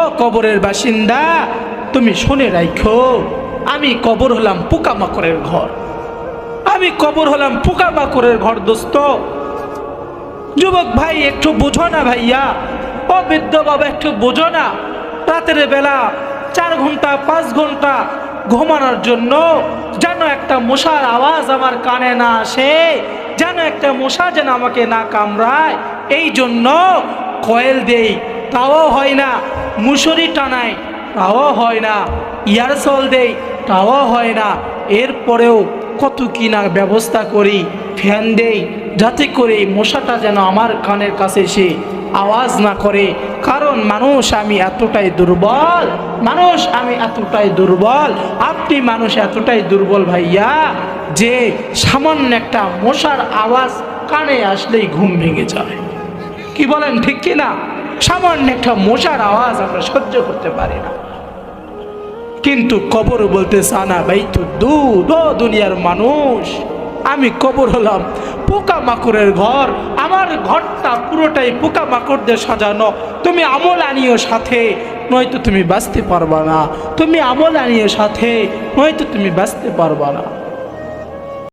ও কবরের বাসিন্দা, তুমি শুনে রাখো আমি কবর হলাম পোকামাকড়ের ঘর। আমি কবর হলাম পোকামাকড়ের ঘর, দোস্ত। যুবক ভাই, একটু বোঝো না ভাইয়া। ও বৃদ্ধ বাবা, একটু বোঝো না। রাতের বেলা চার ঘণ্টা, পাঁচ ঘণ্টা ঘুমানোর জন্য যেন একটা মশার আওয়াজ আমার কানে না আসে, যেন একটা মশা যেন আমাকে না কামড়ায় এই জন্য কয়েল দেই। তাও হয় না, মুসুরি টানাই তাও হয় না, ইয়ারসল দেই তাও হয় না। এরপরেও কত কি না ব্যবস্থা করি, ফ্যান দেই, যাতে করে মশাটা যেন আমার কানের কাছে সে আওয়াজ না করে। কারণ মানুষ আমি এতটাই দুর্বল, মানুষ আমি এতটাই দুর্বল। আপনি মানুষ এতটাই দুর্বল ভাইয়া, যে সামান্য একটা মশার আওয়াজ কানে আসলেই ঘুম ভেঙে যায়। কি বলেন, ঠিক কি না সামান্য একটা মশার আওয়াজ আমরা সহ্য করতে পারি না। কিন্তু কবর বলতে সানা ভাই তো দুধ দুনিয়ার মানুষ, আমি কবর হলাম পোকা মাকড়ের ঘর, আমার ঘরটা পুরোটাই পোকা মাকড়দের সাজানো। তুমি আমল আনিও সাথে, নয়তো তুমি বাঁচতে পারবা না। তুমি আমল আনিও সাথে, নয়তো তুমি বাঁচতে পারবা না।